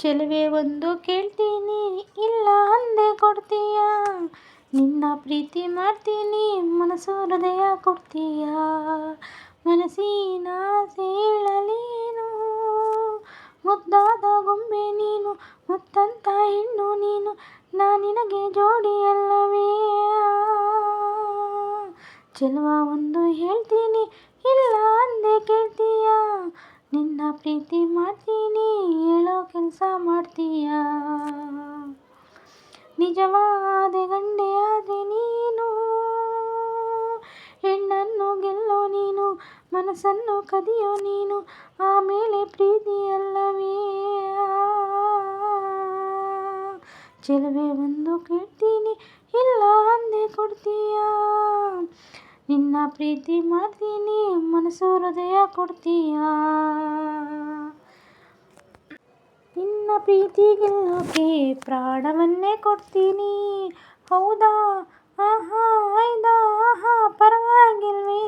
ಚೆಲುವೆ ಒಂದು ಕೇಳ್ತೀನಿ, ಇಲ್ಲ ಅಂದೆ ಕೊಡ್ತೀಯ? ನಿನ್ನ ಪ್ರೀತಿ ಮಾಡ್ತೀನಿ, ಮನಸ್ಸು ಹೃದಯ ಕೊಡ್ತೀಯ? ಮನಸ್ಸಿನ ಸೇಳಲೇನು? ಮುದ್ದಾದ ಗೊಂಬೆ ನೀನು, ಮುತ್ತಂತ ಹೆಣ್ಣು ನೀನು, ನಾ ನಿನಗೆ ಜೋಡಿಯಲ್ಲವೇ ಚೆಲುವ ಒಂದು ಹೇಳ್ತೀನಿ ಇಲ್ಲ ಅಂದೆ ಕೇಳ್ತೀಯ ನಿನ್ನ ಪ್ರೀತಿ ಮಾಡ್ತೀನಿ ಕೆಲಸ ಮಾಡ್ತೀಯ? ನಿಜವಾದ ಗಂಡೆ ಆದರೆ ನೀನು? ಹೆಣ್ಣನ್ನು ಗೆಲ್ಲೋ ನೀನು, ಮನಸ್ಸನ್ನು ಕದಿಯೋ ನೀನು ಆಮೇಲೆ ಪ್ರೀತಿಯಲ್ಲವೇ ಚೆಲುವೆ ಒಂದು ಕೇಳ್ತೀನಿ, ಇಲ್ಲ ಅಂದೆ ಕೊಡ್ತೀಯ? ನಿನ್ನ ಪ್ರೀತಿ ಮಾಡ್ತೀನಿ, ಮನಸ್ಸು ಹೃದಯ ಕೊಡ್ತೀಯ? ನಿನ್ನ ಪ್ರೀತಿ ಗೆಲ್ಲೋಕೆ ಪ್ರಾಣವನ್ನೇ ಕೊಡ್ತೀನಿ. ಹೌದಾ? ಆಹಾ, ಆಯ್ದಾ? ಆಹಾ, ಪರವಾಗಿಲ್ವೇ.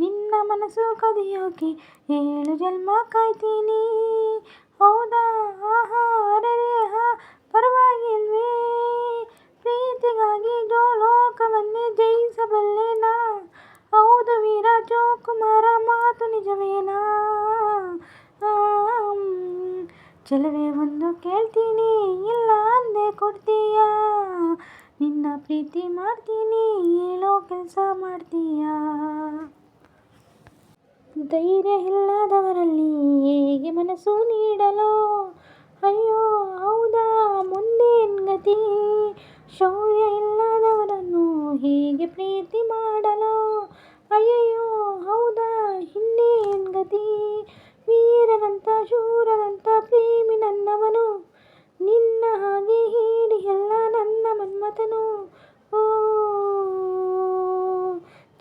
ನಿನ್ನ ಮನಸ್ಸು ಕದಿಯೋಕೆ ಏಳು ಜನ್ಮ ಕಾಯ್ತೀನಿ. ಹೌದಾ? ಆಹಾ ಚೆಲುವೆ ಒಂದು ಕೇಳ್ತೀನಿ, ಇಲ್ಲ ಅಂದೆ ಕೊಡ್ತೀಯ? ನಿನ್ನ ಪ್ರೀತಿ ಮಾಡ್ತೀನಿ, ಹೇಳೋ ಕೆಲಸ ಮಾಡ್ತೀಯ? ಧೈರ್ಯ ಇಲ್ಲದವರಲ್ಲಿ ಹೇಗೆ ಮನಸ್ಸು ನೀಡಲು? ಅಯ್ಯೋ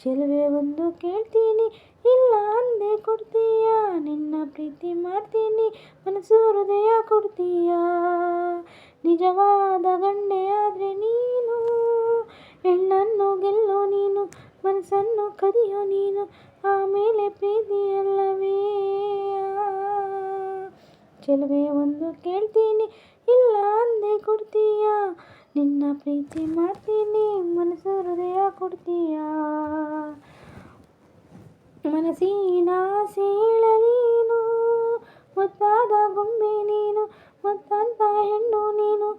ಚೆಲುವೆ ಒಂದು ಕೇಳ್ತೀನಿ, ಇಲ್ಲ ಅಂದೆ ಕೊಡ್ತೀಯ? ನಿನ್ನ ಪ್ರೀತಿ ಮಾಡ್ತೀನಿ, ಮನಸ್ಸು ಹೃದಯ ಕೊಡ್ತೀಯ? ನಿಜವಾದ ಗಂಡೆ ಆದರೆ ನೀನು, ಹೆಣ್ಣನ್ನು ಗೆಲ್ಲೋ ನೀನು, ಮನಸ್ಸನ್ನು ಕದಿಯೋ ನೀನು ಆಮೇಲೆ ಪ್ರೀತಿಯಲ್ಲವೇ ಚೆಲುವೆ ಒಂದು ಕೇಳ್ತೀನಿ, ಇಲ್ಲ ಅಂದೆ ಕೊಡ್ತೀಯ? ನಿನ್ನ ಪ್ರೀತಿ ಮಾಡ್ತೀನಿ, ಮನಸ್ಸು ಹೃದಯ ಕೊಡ್ತೀಯ? ಮನಸ್ಸಿನ ಸೀಳಲೀನು ಮುದ್ದಾದ ಗೊಂಬೆ ನೀನು ಮುತ್ತಂತ ಹೆಣ್ಣು ನೀನು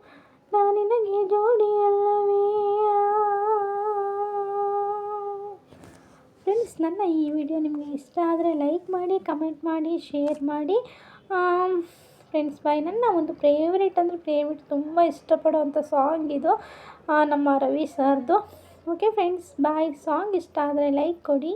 ನಾನಿನಗೆ ಜೋಡಿಯಲ್ಲವೇ ಫ್ರೆಂಡ್ಸ್ ನನ್ನ ಈ ವಿಡಿಯೋ ನಿಮಗೆ ಇಷ್ಟ ಆದರೆ ಲೈಕ್ ಮಾಡಿ ಕಮೆಂಟ್ ಮಾಡಿ ಶೇರ್ ಮಾಡಿ. ಫ್ರೆಂಡ್ಸ್ ಬಾಯ್, ನನ್ನ ಒಂದು ಫೇವ್ರೇಟ್ ಅಂದರೆ ಫೇವ್ರೇಟ್ ತುಂಬ ಇಷ್ಟಪಡುವಂಥ ಸಾಂಗ್ ಇದು ನಮ್ಮ ರವಿ ಸರ್ದು. Okay friends bye. ಸಾಂಗ್ ಇಷ್ಟ ಆದರೆ ಲೈಕ್ ಕೊಡಿ.